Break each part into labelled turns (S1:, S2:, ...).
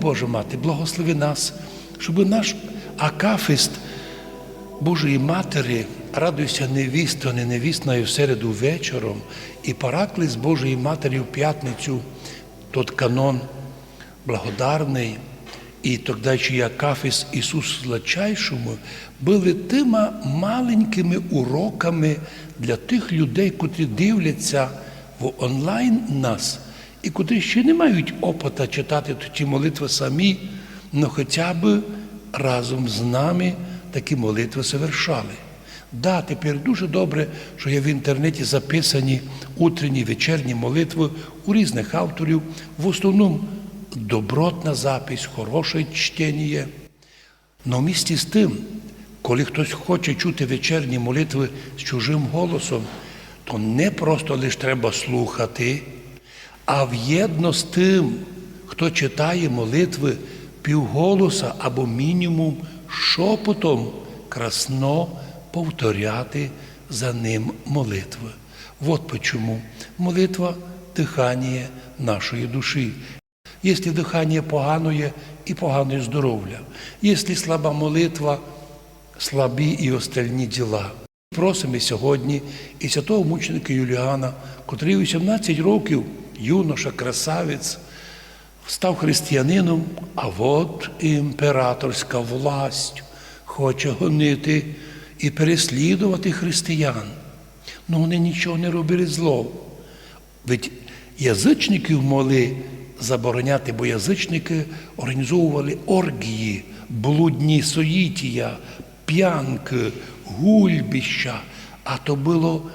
S1: Боже мати, благослови нас, щоб наш акафист Божої Матері, радуйся невісто, не невісною в середу вечором, і параклис Божої Матері в п'ятницю, тот канон благодарний, і тогдачий Акафіс Ісусу Злачайшому були тими маленькими уроками для тих людей, котрі дивляться в онлайн нас, і котрі ще не мають опита читати ті молитви самі, але хоча б разом з нами такі молитви совершали. Да, тепер дуже добре, що є в інтернеті записані утренні вечірні молитви у різних авторів, в основному добротна запись, хороше чтення. Но місті з тим, коли хтось хоче чути вечірні молитви з чужим голосом, то не просто лише треба слухати, а в'єдно з тим, хто читає молитви півголоса або мінімум шепотом красно повторяти за ним молитви. Вот почему молитва дихання нашої душі. Якщо дихання погано і погане здоров'я. Якщо слаба молитва, слабі і остальні діла. Просимо сьогодні і святого мученика Юліана, котрий 18 років, юноша, красавець, став християнином, а от імператорська власть хоче гонити і переслідувати християн. Ну вони нічого не робили зло. Ведь язичників могли забороняти, бо язичники організовували оргії, блудні соїтія, п'янки, гульбища. А то було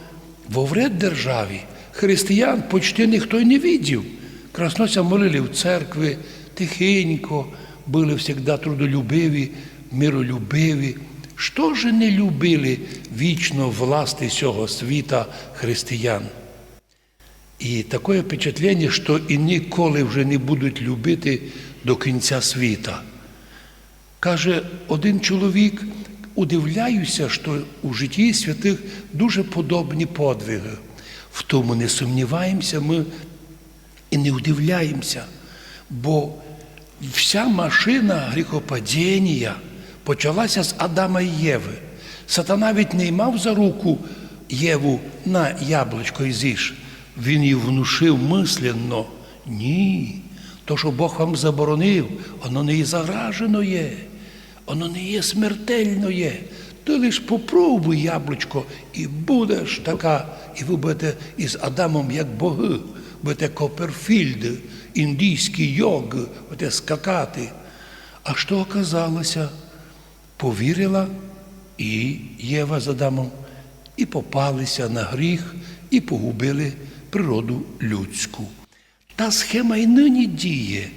S1: во вред державі. Християн почти ніхто й не видів. Краснося молили в церкві, тихенько, були завжди трудолюбиві, миролюбиві. Що ж не любили вічно власти цього світа християн? І таке впечатлення, що і ніколи вже не будуть любити до кінця світа. Каже один чоловік, удивляюся, що у житті святих дуже подобні подвиги. В тому не сумніваємося ми і не удивляємося, бо вся машина гріхопадіння почалася з Адама і Єви. Сатана навіть не мав за руку Єву на яблучко і з'їж. Він їй внушив мисленно. Ні. То, що Бог вам заборонив, воно не є загражено є, воно не є смертельно є. Ти лиш попробуй яблучко, і будеш така, і ви будете із Адамом як боги, будете Коперфільд, індійський йог, будете скакати. А що оказалося? Повірила і Єва з Адамом, і попалися на гріх, і погубили природу людську. Та схема і нині діє.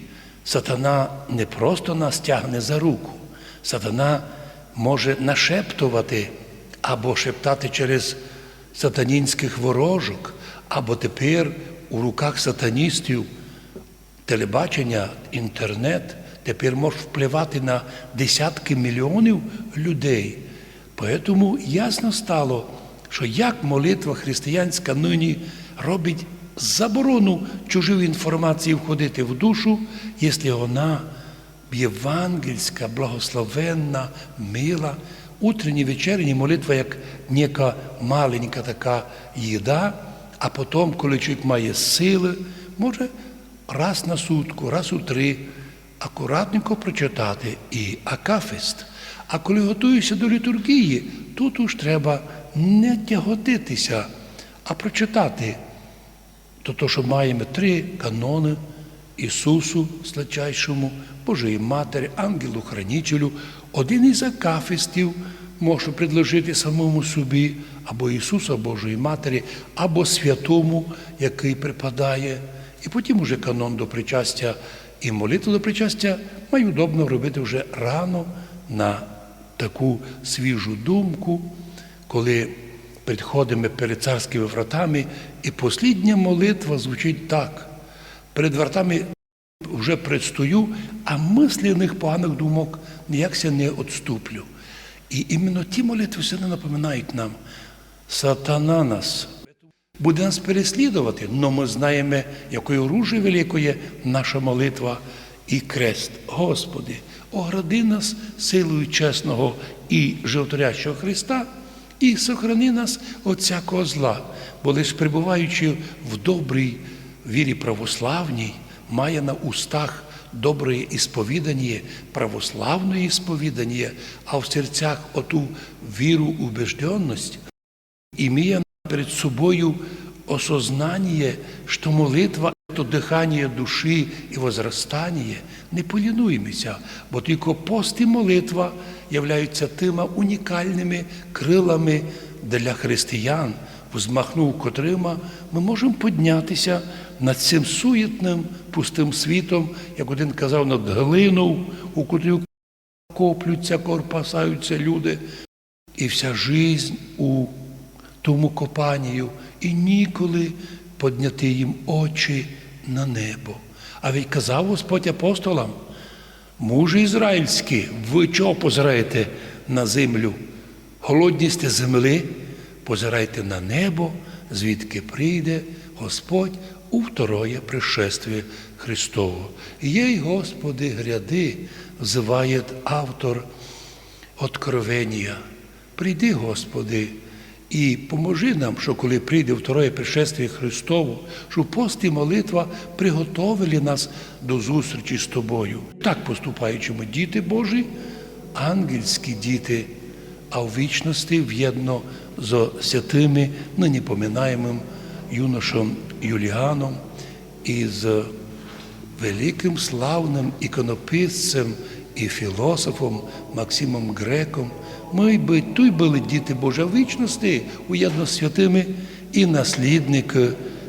S1: Сатана не просто нас тягне за руку, сатана може нашептувати або шептати через сатанінських ворожок, або тепер у руках сатаністів телебачення, інтернет тепер може впливати на десятки мільйонів людей. Тому ясно стало, що як молитва християнська нині робить заборону чужої інформації входити в душу, якщо вона євангельська, благословенна, мила, утренні вечерні молитва як ніяка маленька така їда, а потім, коли чоловік має сили, може раз на сутку, раз у три акуратненько прочитати і акафист. А коли готуєшся до літургії, тут уж треба не тяготитися, а прочитати. То, то що маємо три канони Ісусу Свячайшому, Божої Матері, ангелу хранителю один із акафистів можу предложити самому собі, або Ісуса Божої Матері, або святому, який припадає. І потім уже канон до причастя і молитву до причастя маю удобно робити вже рано на таку свіжу думку, коли підходимо перед царськими вратами, і послідня молитва звучить так. Перед вратами вже предстою, а мислених поганих думок ніякся не відступлю. І іменно ті молитви сьогодні напоминають нам, сатана нас буде нас переслідувати, але ми знаємо, якою оружою великою наша молитва. і крест. Господи, огради нас силою чесного і животворящого Христа, і сохрани нас від всякого зла, бо лиш перебуваючи в добрій вірі православній, має на устах добре ісповідання, православне ісповідання, а в серцях оту віру убежденность, имея перед собою осознание, что молитва – это дыхание души и возрастание, не полінуємося, бо тільки пост і молитва являються тими унікальними крилами для християн, взмахнув котрима, ми можемо піднятися над цим суєтним пустим світом, як один казав, над глиною, у котрій коплються, корпасаються люди, і вся жизнь у тому копанію, і ніколи подняти їм очі на небо. А ведь казав Господь апостолам, мужі ізраїльські, ви чого позираєте на землю? Голодні сте земли, позирайте на небо, звідки прийде Господь у второє пришествие Христово. Єй, Господи, гряди, взиває автор откровення. Прийди, Господи, і поможи нам, що коли прийде второе пришествие Христово, щоб пост і молитва приготовили нас до зустрічі з Тобою. Так поступаючи ми, діти Божі, ангельські діти, а в вічності в'єдно з святими, нині поминаємим юношом Юліаном і з великим славним іконописцем і філософом Максимом Греком. Ми би той були діти Божа вічності, уєдно з святими і наслідники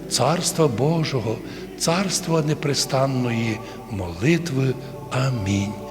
S1: Царства Божого, царства непрестанної молитви. Амінь.